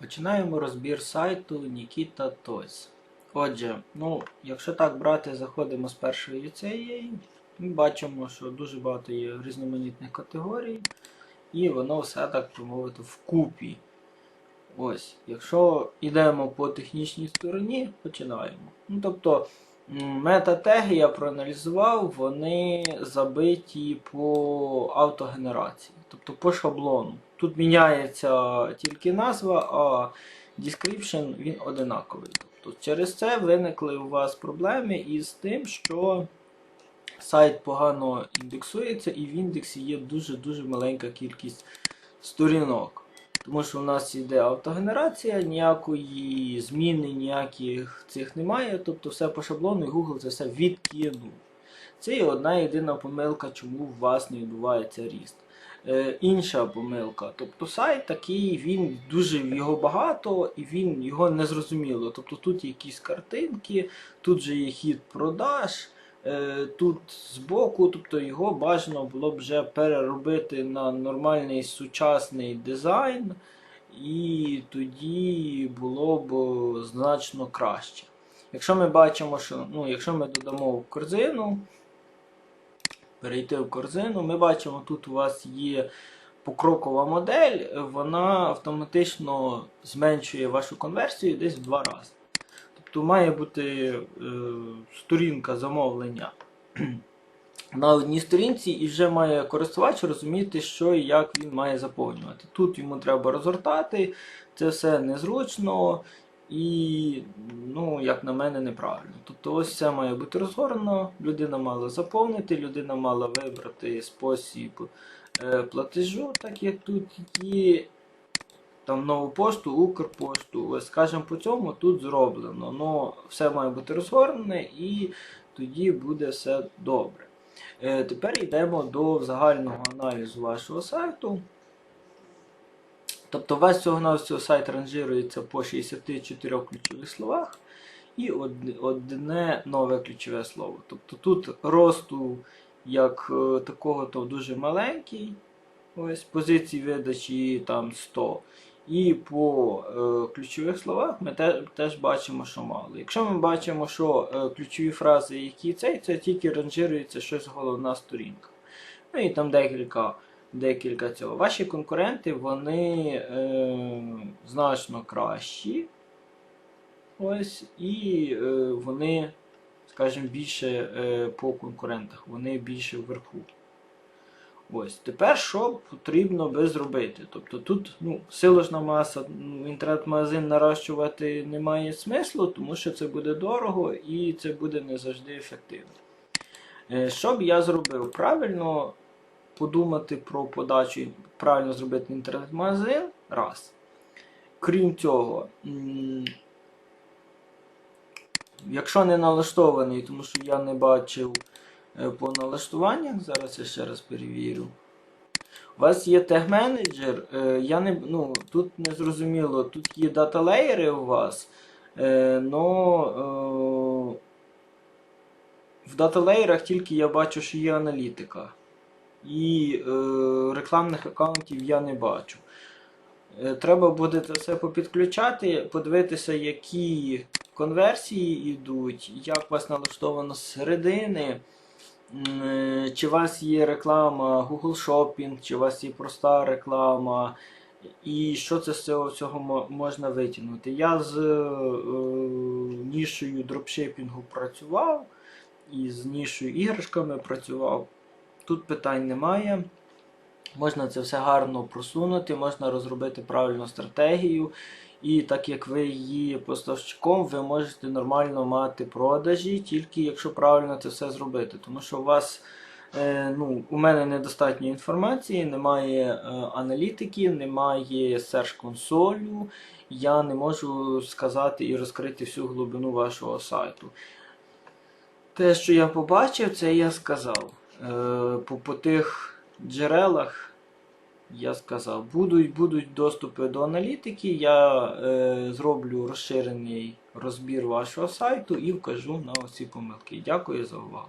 Починаємо розбір сайту Nikita Toys. Отже, ну, якщо так брати, заходимо з першої цієї, ми бачимо, що дуже багато є різноманітних категорій, і воно все так промовити вкупі. Ось, якщо йдемо по технічній стороні, починаємо. Ну, тобто, метатеги я проаналізував, вони забиті по автогенерації, тобто по шаблону. Тут міняється тільки назва, а description він одинаковий. Тобто через це виникли у вас проблеми із тим, що сайт погано індексується, і в індексі є дуже-дуже маленька кількість сторінок. Тому що у нас йде автогенерація, ніякої зміни, ніяких цих немає. Тобто все по шаблону і Google це все відкинув. Це є одна єдина помилка, чому у вас не відбувається ріст. Е, інша помилка. Тобто сайт такий, він дуже його багато і він його не зрозуміло. Тобто тут якісь картинки, тут же є хід продаж. Е, Тут збоку, тобто його бажано було б вже переробити на нормальний сучасний дизайн, і тоді було б значно краще. Якщо ми бачимо, що ну, якщо ми додамо в корзину, перейти в корзину, ми бачимо, тут у вас є покрокова модель, вона автоматично зменшує вашу конверсію десь в два рази. Тобто має бути е, сторінка замовлення на одній сторінці, і вже має користувач розуміти, що і як він має заповнювати. Тут йому треба розгортати, це все незручно і, ну, як на мене, неправильно. Тобто ось все має бути розгорнено, людина мала заповнити, людина мала вибрати спосіб е, платежу, так як тут є там нову пошту, Укрпошту. Ось, скажімо, по цьому тут зроблено. Но все має бути розгорнене і тоді буде все добре. Е, тепер йдемо до загального аналізу вашого сайту. Тобто весь цього навсього сайт ранжирується по 64 ключових словах і одне нове ключове слово. Тобто тут росту як е, такого то дуже маленький. Ось позиції видачі там 100. І по е, ключових словах ми те, теж бачимо, що мало. Якщо ми бачимо, що е, ключові фрази, які цей, це тільки ранжирується щось головна сторінка. Ну і там декілька, декілька цього. Ваші конкуренти вони е, значно кращі. Ось, і е, вони, скажімо, більше е, по конкурентах, вони більше вверху. Ось тепер що потрібно би зробити? Тобто тут ну, силожна маса, ну, інтернет-магазин наращувати немає смислу, тому що це буде дорого і це буде не завжди ефективно. Е, Що б я зробив? Правильно подумати про подачу, правильно зробити інтернет-магазин. Раз. Крім цього, якщо не налаштований, тому що я не бачив по налаштуваннях, зараз я ще раз перевірю. У вас є тег-менеджер, е, я не, ну, тут не зрозуміло, тут є дата-леєри у вас, е, но е, в дата-леєрах тільки я бачу, що є аналітика. І е, рекламних аккаунтів я не бачу. Е, Треба буде це все попідключати, подивитися, які конверсії йдуть, як у вас налаштовано з середини. Е, Чи у вас є реклама Google Shopping, чи у вас є проста реклама, і що це з цього всього можна витягнути. Я з е, нішою дропшипінгу працював, і з нішою іграшками працював. Тут питань немає. Можна це все гарно просунути, можна розробити правильну стратегію. І так як ви є поставщиком, ви можете нормально мати продажі, тільки якщо правильно це все зробити. Тому що у вас, е, ну, у мене недостатньо інформації, немає е, аналітики, немає серж консолю. Я не можу сказати і розкрити всю глибину вашого сайту. Те, що я побачив, це я сказав. Е, по, по тих джерелах я сказав, будуть, будуть доступи до аналітики, я е, зроблю розширений розбір вашого сайту і вкажу на ці помилки. Дякую за увагу.